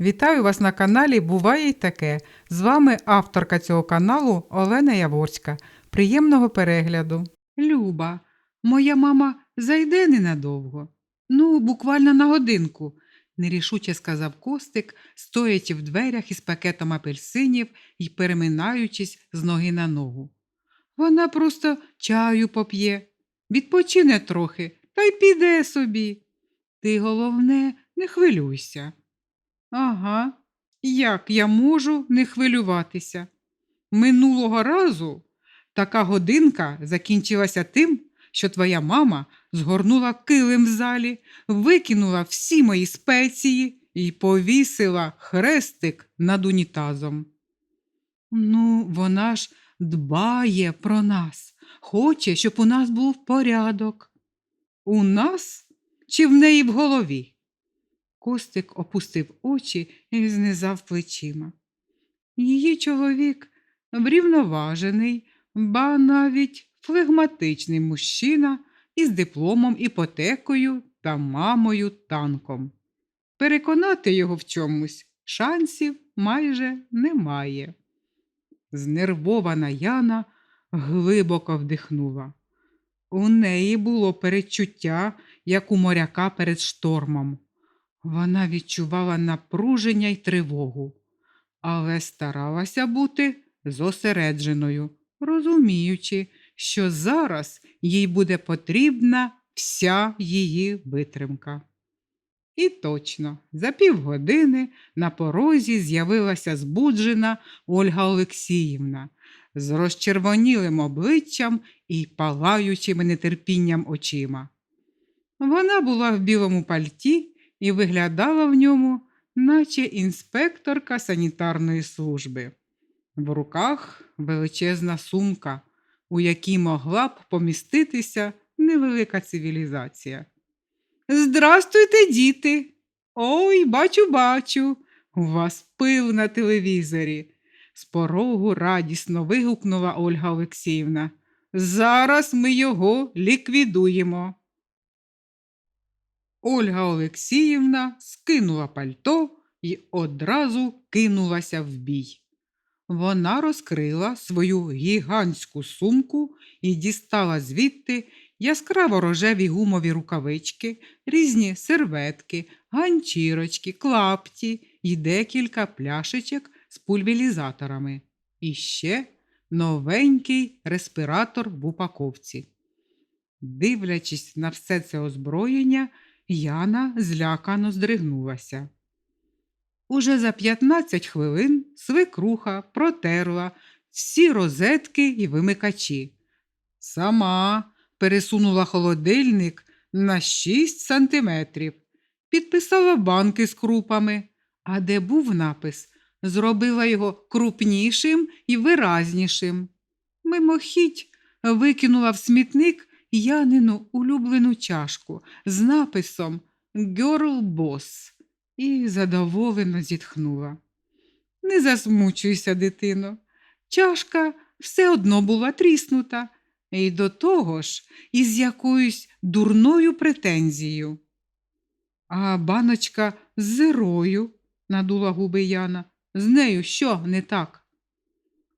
Вітаю вас на каналі Буває й таке. З вами авторка цього каналу Олена Яворська. Приємного перегляду. Люба, моя мама зайде ненадовго. Ну, буквально на годинку, нерішуче сказав Костик, стоячи в дверях із пакетом апельсинів і переминаючись з ноги на ногу. Вона просто чаю поп'є, відпочине трохи та й піде собі. Ти, головне, не хвилюйся. Ага, як я можу не хвилюватися? Минулого разу така годинка закінчилася тим, що твоя мама згорнула килим в залі, викинула всі мої спеції і повісила хрестик над унітазом. Ну, вона ж дбає про нас, хоче, щоб у нас був порядок. У нас чи в неї в голові? Костик опустив очі і знизав плечима. Її чоловік врівноважений, ба навіть флегматичний мужчина із дипломом, іпотекою та мамою танком. Переконати його в чомусь шансів майже немає. Знервована Яна глибоко вдихнула. У неї було перечуття, як у моряка перед штормом. Вона відчувала напруження й тривогу, але старалася бути зосередженою, розуміючи, що зараз їй буде потрібна вся її витримка. І точно, за півгодини на порозі з'явилася збуджена Ольга Олексіївна з розчервонілим обличчям і палаючими нетерпінням очима. Вона була в білому пальті і виглядала в ньому, наче інспекторка санітарної служби. В руках величезна сумка, у якій могла б поміститися невелика цивілізація. Здрастуйте, діти! Ой, бачу, бачу, у вас пил на телевізорі. З порогу радісно вигукнула Ольга Олексіївна. Зараз ми його ліквідуємо. Ольга Олексіївна скинула пальто і одразу кинулася в бій. Вона розкрила свою гігантську сумку і дістала звідти яскраво рожеві гумові рукавички, різні серветки, ганчірочки, клапті і декілька пляшечок з пульверізаторами. І ще новенький респіратор в упаковці. Дивлячись на все це озброєння, Яна злякано здригнулася. Уже за 15 хвилин свекруха протерла всі розетки і вимикачі. Сама пересунула холодильник на 6 сантиметрів, підписала банки з крупами, а де був напис, зробила його крупнішим і виразнішим. Мимохідь викинула в смітник Янину улюблену чашку з написом Girl Boss і задоволено зітхнула. Не засмучуйся, дитино. Чашка все одно була тріснута, і до того ж із якоюсь дурною претензією. А баночка з зирою, надула губи Яна, з нею що не так?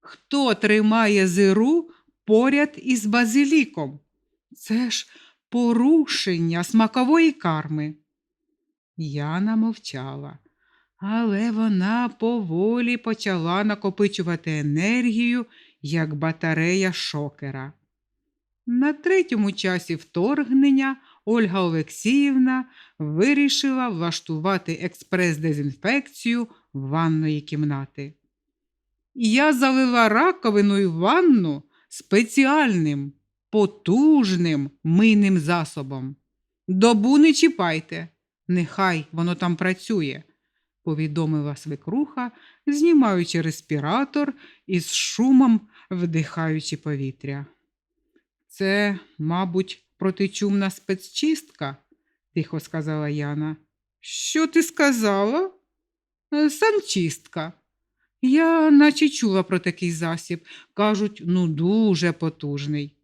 Хто тримає зиру поряд із базиліком? Це ж порушення смакової карми. Яна мовчала, але вона поволі почала накопичувати енергію, як батарея шокера. На третьому часі вторгнення Ольга Олексіївна вирішила влаштувати експрес-дезінфекцію ванної кімнати. Я залила раковиною ванну спеціальним, потужним мийним засобом. Добу не чіпайте, нехай воно там працює, повідомила свекруха, знімаючи респіратор і з шумом вдихаючи повітря. Це, мабуть, протичумна спецчистка, тихо сказала Яна. Що ти сказала? «Е, Санчистка. Я наче чула про такий засіб. Кажуть, ну дуже потужний.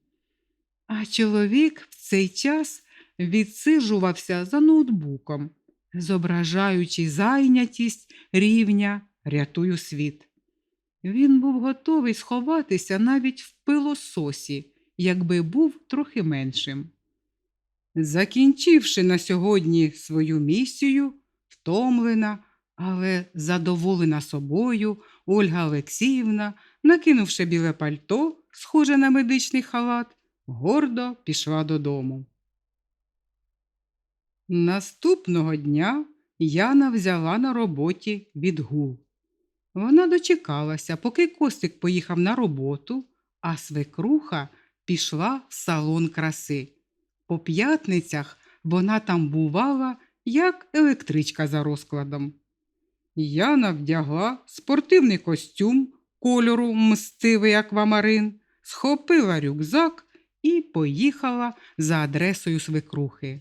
А чоловік в цей час відсиджувався за ноутбуком. зображаючи зайнятість рівня рятую світ. Він був готовий сховатися навіть в пилососі, якби був трохи меншим. Закінчивши на сьогодні свою місію, втомлена, але задоволена собою, Ольга Олексіївна, накинувши біле пальто, схоже на медичний халат, гордо пішла додому. Наступного дня Яна взяла на роботі відгул. Вона дочекалася, поки Костик поїхав на роботу, а свекруха пішла в салон краси. По п'ятницях вона там бувала, як електричка за розкладом. Яна вдягла спортивний костюм кольору мстивий аквамарин, схопила рюкзак і поїхала за адресою свекрухи.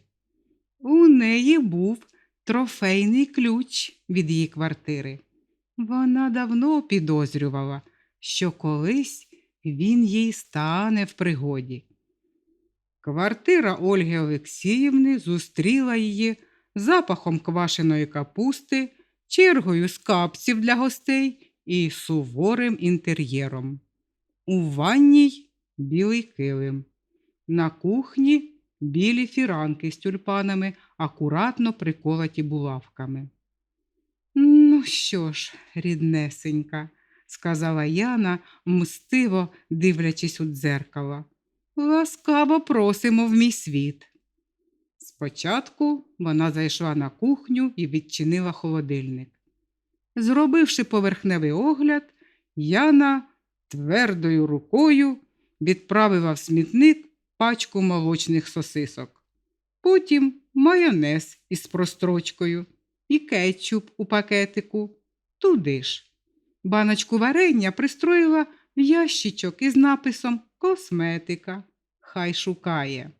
У неї був трофейний ключ від її квартири. Вона давно підозрювала, що колись він їй стане в пригоді. Квартира Ольги Олексіївни зустріла її запахом квашеної капусти, чергою з капців для гостей і суворим інтер'єром. У ванній білий килим, на кухні білі фіранки з тюльпанами, акуратно приколоті булавками. Ну що ж, ріднесенька, сказала Яна, мстиво дивлячись у дзеркало. Ласкаво просимо в мій світ. Спочатку вона зайшла на кухню і відчинила холодильник. Зробивши поверхневий огляд, Яна твердою рукою відправила в смітник пачку молочних сосисок. Потім майонез із прострочкою і кетчуп у пакетику. Туди ж. Баночку варення пристроїла в ящичок із написом Косметика. Хай шукає.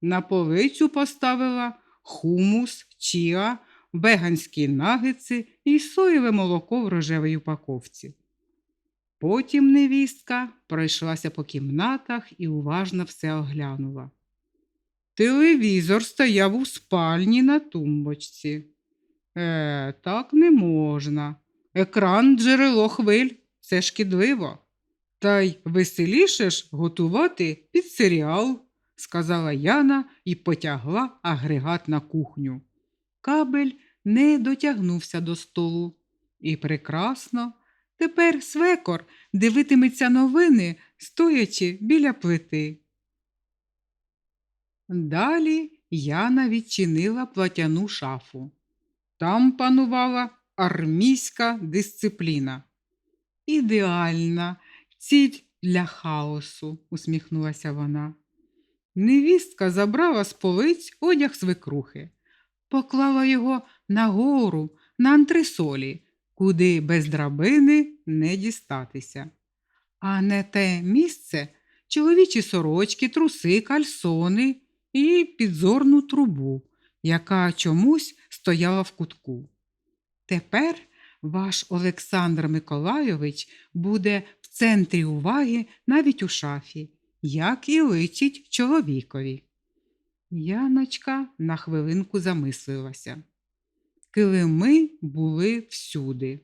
На полицю поставила хумус, чіа, веганські нагетси і соєве молоко в рожевій упаковці. Потім невістка пройшлася по кімнатах і уважно все оглянула. Телевізор стояв у спальні на тумбочці. Е, так не можна. Екран джерело хвиль це шкідливо. Та й веселіше ж готувати під серіал, сказала Яна і потягла агрегат на кухню. Кабель не дотягнувся до столу. І прекрасно. Тепер свекор дивитиметься новини, стоячи біля плити. Далі Яна відчинила платяну шафу. Там панувала армійська дисципліна. Ідеальна ціль для хаосу, усміхнулася вона. Невістка забрала з полиць одяг свекрухи, поклала його нагору на антресолі, куди без драбини не дістатися. А не те місце чоловічі сорочки, труси, кальсони і підзорну трубу, яка чомусь стояла в кутку. Тепер ваш Олександр Миколайович буде в центрі уваги навіть у шафі, як і личить чоловікові. Яночка на хвилинку замислилася. Килими були всюди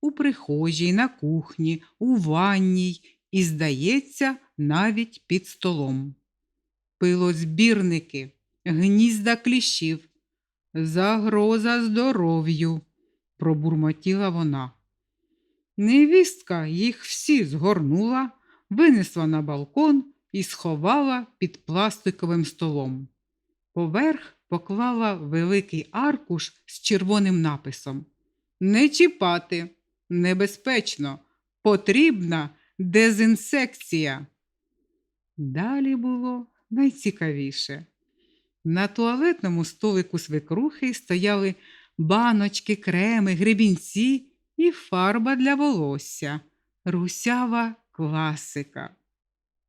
у прихожій, на кухні, у ванній і, здається, навіть під столом. Пилозбірники, гнізда кліщів, загроза здоров'ю, пробурмотіла вона. Невістка їх всі згорнула, винесла на балкон і сховала під пластиковим столом. Поверх поклала великий аркуш з червоним написом Не чіпати, небезпечно, потрібна дезінсекція. Далі було найцікавіше. На туалетному столику свекрухи стояли баночки, креми, гребінці і фарба для волосся, русява класика.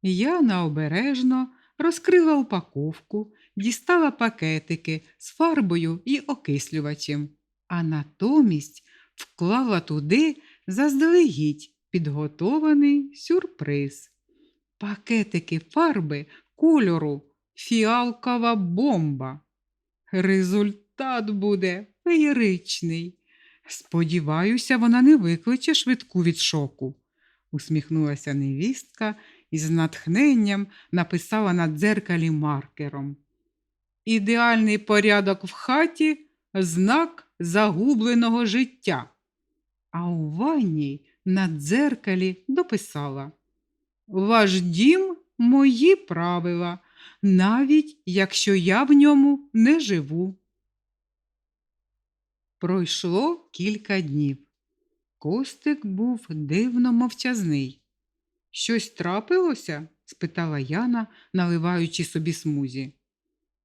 Яна обережно розкрила упаковку, дістала пакетики з фарбою і окислювачем, а натомість вклала туди заздалегідь підготований сюрприз. Пакетики фарби кольору фіалкова бомба. Результат буде феєричний. Сподіваюся, вона не викличе швидку від шоку, усміхнулася невістка і з натхненням написала на дзеркалі маркером. Ідеальний порядок в хаті знак загубленого життя. А у ванні на дзеркалі дописала Ваш дім мої правила, навіть якщо я в ньому не живу. Пройшло кілька днів. Костик був дивно мовчазний. Щось трапилося? спитала Яна, наливаючи собі смузі.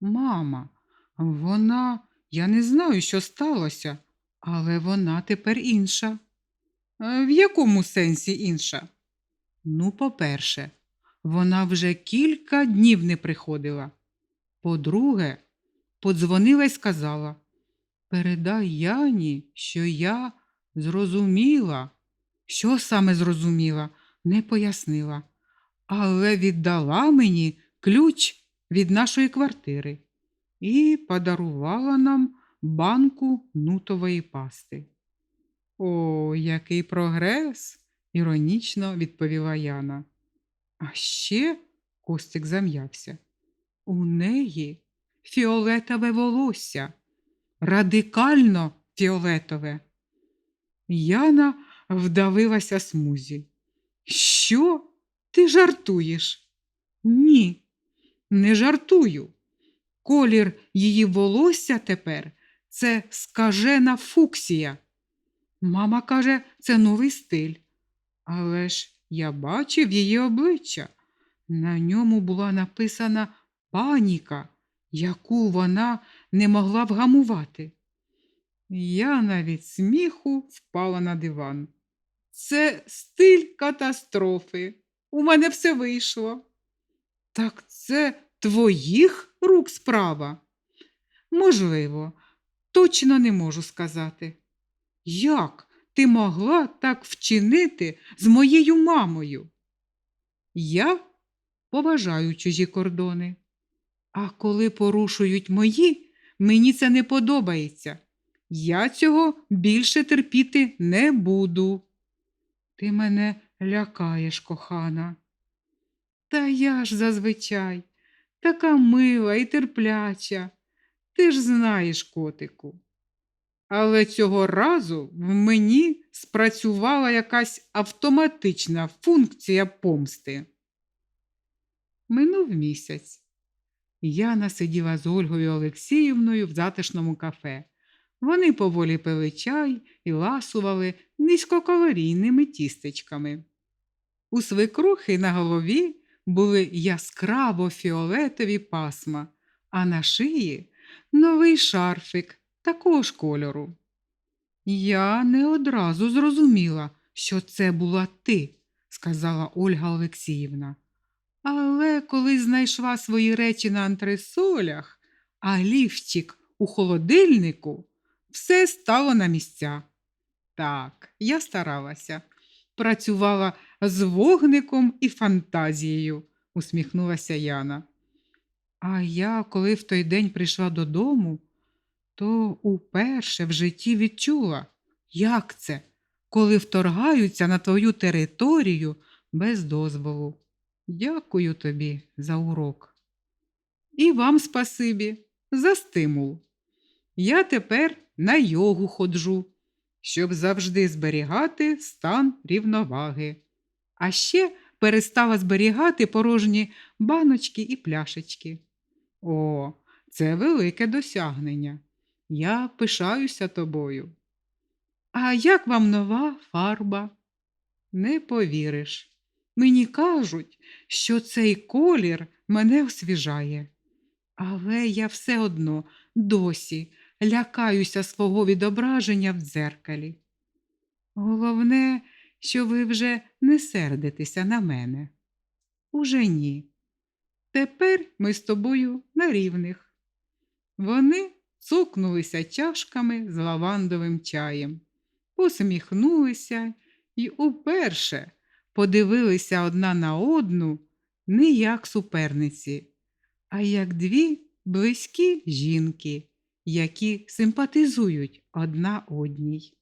Мама, вона, я не знаю, що сталося, але вона тепер інша. «Е, В якому сенсі інша? Ну, по-перше, вона вже кілька днів не приходила. По-друге, подзвонила й сказала Передай Яні, що я зрозуміла. Що саме зрозуміла, не пояснила, але віддала мені ключ від нашої квартири і подарувала нам банку нутової пасти. О, який прогрес! іронічно відповіла Яна. А ще Костик зам'явся. У неї фіолетове волосся, радикально фіолетове. Яна вдавилася смузі. Що? Ти жартуєш? Ні, не жартую. Колір її волосся тепер це скажена фуксія. Мама каже, це новий стиль. Але ж я бачив її обличчя. На ньому була написана паніка, яку вона не могла вгамувати. Я навіть сміху впала на диван. Це стиль катастрофи. У мене все вийшло. Так це твоїх рук справа? Можливо, точно не можу сказати. Як ти могла так вчинити з моєю мамою? Я поважаю чужі кордони. А коли порушують мої, мені це не подобається. Я цього більше терпіти не буду. Ти мене лякаєш, кохана. Та я ж зазвичай така мила і терпляча. Ти ж знаєш, котику. Але цього разу в мені спрацювала якась автоматична функція помсти. Минув місяць. Яна сиділа з Ольгою Олексіївною в затишному кафе. Вони поволі пили чай і ласували низькокалорійними тістечками. У свекрухи на голові були яскраво фіолетові пасма, а на шиї новий шарфик такого ж кольору. Я не одразу зрозуміла, що це була ти, сказала Ольга Олексіївна. Але коли знайшла свої речі на антресолях, а ліфчик у холодильнику, все стало на місця. Так, я старалася, працювала з вогником і фантазією, усміхнулася Яна. А я, коли в той день прийшла додому, то уперше в житті відчула, як це, коли вторгаються на твою територію без дозволу. Дякую тобі за урок. І вам спасибі за стимул. Я тепер на йогу ходжу, щоб завжди зберігати стан рівноваги. А ще перестала зберігати порожні баночки і пляшечки. О, це велике досягнення. Я пишаюся тобою. А як вам нова фарба? Не повіриш. Мені кажуть, що цей колір мене освіжає. Але я все одно досі лякаюся свого відображення в дзеркалі. Головне, що ви вже не сердитеся на мене. Уже ні. Тепер ми з тобою на рівних. Вони цукнулися чашками з лавандовим чаєм, посміхнулися і уперше подивилися одна на одну не як суперниці, а як дві близькі жінки, які симпатизують одна одній.